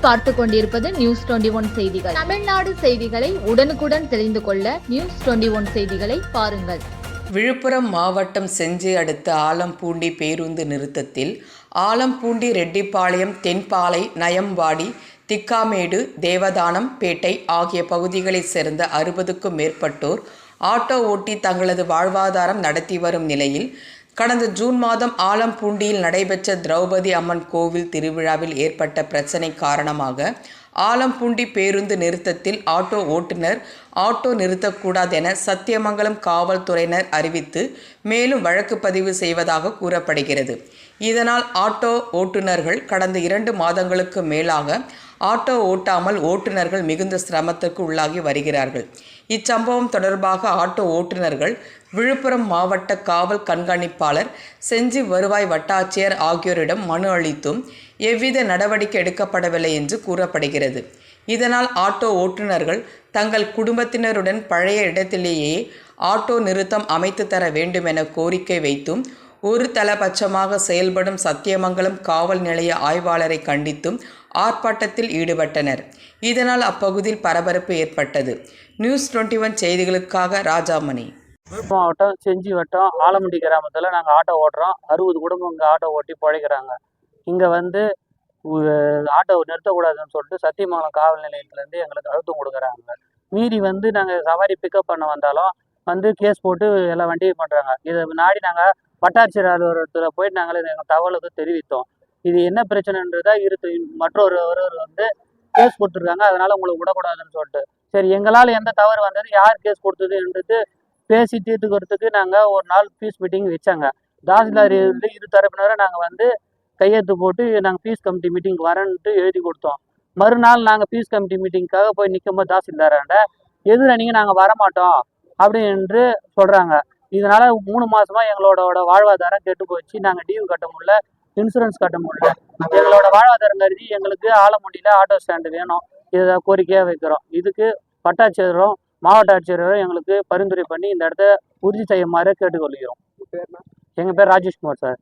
நீங்கள் பார்த்து கொண்டிருப்பது நியூஸ் டுவெண்டி ஒன் செய்திகள். தமிழ்நாடு செய்திகளை உடனுக்குடன் தெரிந்து கொள்ள நியூஸ் டுவெண்டி ஒன் செய்திகளை பாருங்கள். விழுப்புரம் மாவட்டம் செஞ்சி அடுத்த ஆலம்பூண்டி பேருந்து நிறுத்தத்தில் ஆலம்பூண்டி ரெட்டிப்பாளையம் தென்பாலை நயம்பாடி திக்காமேடு தேவதானம் பேட்டை ஆகிய பகுதிகளைச் சேர்ந்த அறுபதுக்கும் மேற்பட்டோர் ஆட்டோ ஓட்டி தங்களது வாழ்வாதாரம் நடத்தி வரும் நிலையில் கடந்த ஜூன் மாதம் ஆலம்பூண்டியில் நடைபெற்ற திரௌபதி அம்மன் கோவில் திருவிழாவில் ஏற்பட்ட பிரச்சனை காரணமாக ஆலம்பூண்டி பேருந்து நிறுத்தத்தில் ஆட்டோ ஓட்டுநர் ஆட்டோ நிறுத்தக்கூடாதென சத்தியமங்கலம் காவல்துறையினர் அறிவித்து மேலும் வழக்கு பதிவு செய்வதாக கூறப்படுகிறது. இதனால் ஆட்டோ ஓட்டுநர்கள் கடந்த இரண்டு மாதங்களுக்கு மேலாக ஆட்டோ ஓட்டாமல் ஓட்டுநர்கள் மிகுந்த சிரமத்திற்கு உள்ளாகி வருகிறார்கள். இச்சம்பவம் தொடர்பாக ஆட்டோ ஓட்டுநர்கள் விழுப்புரம் மாவட்ட காவல் கண்காணிப்பாளர் செஞ்சி வருவாய் வட்டாட்சியர் ஆகியோரிடம் மனு அளித்தும் எவ்வித நடவடிக்கை எடுக்கப்படவில்லை என்று கூறப்படுகிறது. இதனால் ஆட்டோ ஓட்டுநர்கள் தங்கள் குடும்பத்தினருடன் பழைய இடத்திலேயே ஆட்டோ நிறுத்தம் அமைத்து தர வேண்டுமென கோரிக்கை வைத்தும் ஒரு தலபட்சமாக செயல்படும் சத்தியமங்கலம் காவல் நிலைய ஆய்வாளரை கண்டித்தும் ஆர்ப்பாட்டத்தில் ஈடுபட்டனர். இதனால் அப்பகுதியில் பரபரப்பு ஏற்பட்டது. நியூஸ் டுவெண்ட்டி ஒன் செய்திகளுக்காக ராஜாமணி. விழுப்புரம் மாவட்டம் செஞ்சி வட்டம் ஆலமுண்டி கிராமத்தில் நாங்கள் ஆட்டோ ஓட்டுறோம். அறுபது குடும்பம் இங்கே ஆட்டோ ஓட்டி பிழைக்கிறாங்க. இங்கே வந்து ஆட்டோ நிறுத்தக்கூடாதுன்னு சொல்லிட்டு சத்தியமங்கலம் காவல் நிலையத்துலேருந்து எங்களுக்கு அழுத்தம் கொடுக்குறாங்க. மீறி வந்து நாங்கள் சவாரி பிக்கப் பண்ண வந்தாலும் வந்து கேஸ் போட்டு எல்லா வண்டியும் பண்ணுறாங்க இதை நாடி நாங்கள் வட்டாட்சியர் அலுவலகத்தில் போயிட்டு நாங்கள் எங்கள் தகவலுக்கு தெரிவித்தோம். இது என்ன பிரச்சனைன்றதா இரு மற்றொரு ஒருவர் வந்து கேஸ் கொடுத்துருக்காங்க. அதனால உங்களுக்கு விடக்கூடாதுன்னு சொல்லிட்டு. சரி எங்களால் எந்த தவறு வந்தது யார் கேஸ் கொடுத்ததுன்றது பேசி தீர்த்துக்கிறதுக்கு நாங்கள் ஒரு நாள் ஃபீஸ் மீட்டிங் வச்சாங்க. தாசில்தார் இரு தரப்பினரை நாங்கள் வந்து கையெழுத்து போட்டு நாங்கள் ஃபீஸ் கமிட்டி மீட்டிங் வரேன்ட்டு எழுதி கொடுத்தோம். மறுநாள் நாங்கள் ஃபீஸ் கமிட்டி மீட்டிங்க்காக போய் நிற்கும்போது தாசில்தாராண்ட எதிரணிங்க நாங்கள் வரமாட்டோம் அப்படின்னு சொல்கிறாங்க இதனால மூணு மாசமா எங்களோட வாழ்வாதாரம் கெட்டு போச்சு நாங்கள் டியூ கட்ட முடியல. இன்சூரன்ஸ் கட்ட முடியல. எங்களோட வாழ்வாதாரம் கருதி எங்களுக்கு ஆலமுண்டியில் ஆட்டோ ஸ்டாண்டு வேணும். இதை கோரிக்கையாக வைக்கிறோம். இதுக்கு வட்டாட்சியரும் மாவட்ட ஆட்சியரும் எங்களுக்கு பரிந்துரை பண்ணி இந்த இடத்த உறுதி செய்யுமாறு கேட்டுக்கொள்கிறோம். எங்கள் பேர் ராஜேஷ்குமார் சார்.